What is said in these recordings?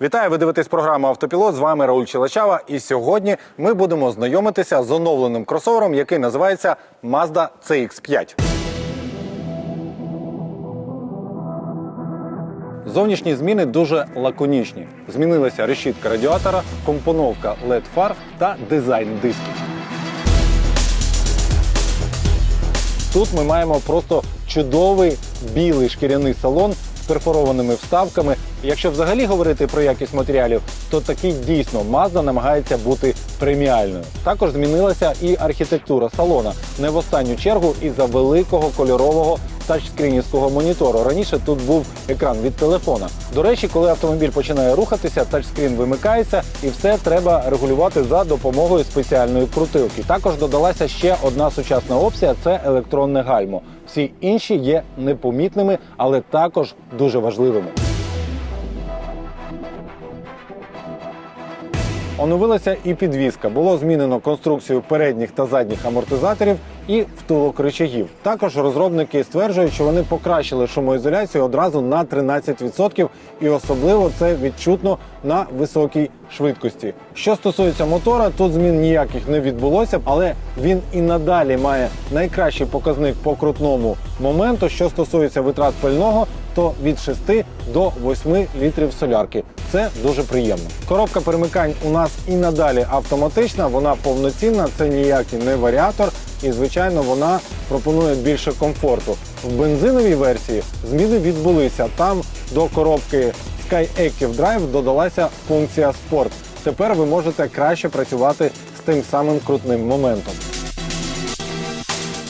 Вітаю, ви дивитесь програму Автопілот. З вами Рауль Чилачава. І сьогодні ми будемо знайомитися з оновленим кросовером, який називається Mazda CX-5. Зовнішні зміни дуже лаконічні. Змінилася решітка радіатора, компоновка LED фар та дизайн дисків. Тут ми маємо просто чудовий білий шкіряний салон перфорованими вставками. Якщо взагалі говорити про якість матеріалів, то таки дійсно Mazda намагається бути преміальною. Також змінилася і архітектура салона не в останню чергу із-за великого кольорового тачскрінівського монітору. Раніше тут був екран від телефона. До речі, коли автомобіль починає рухатися, тачскрін вимикається, і все треба регулювати за допомогою спеціальної крутилки. Також додалася ще одна сучасна опція це електронне гальмо. Всі інші є непомітними, але також дуже важливими. Оновилася і підвізка. Було змінено конструкцію передніх та задніх амортизаторів і втулок рычагів. Також розробники стверджують, що вони покращили шумоізоляцію одразу на 13%, і особливо це відчутно на високій швидкості. Що стосується мотора, тут змін ніяких не відбулося, але він і надалі має найкращий показник по крутному моменту. Що стосується витрат пального, то від 6 до 8 літрів солярки. Це дуже приємно. Коробка перемикань у нас і надалі автоматична, вона повноцінна, це ніякий не варіатор, і звичайно вона пропонує більше комфорту. В бензиновій версії зміни відбулися. Там до коробки Sky Active Drive додалася функція Sport. Тепер ви можете краще працювати з тим самим крутним моментом.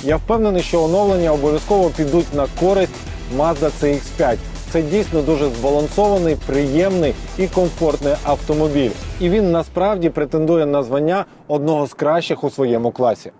Я впевнений, що оновлення обов'язково підуть на користь Mazda CX-5. Це дійсно дуже збалансований, приємний і комфортний автомобіль. І він насправді претендує на звання одного з кращих у своєму класі.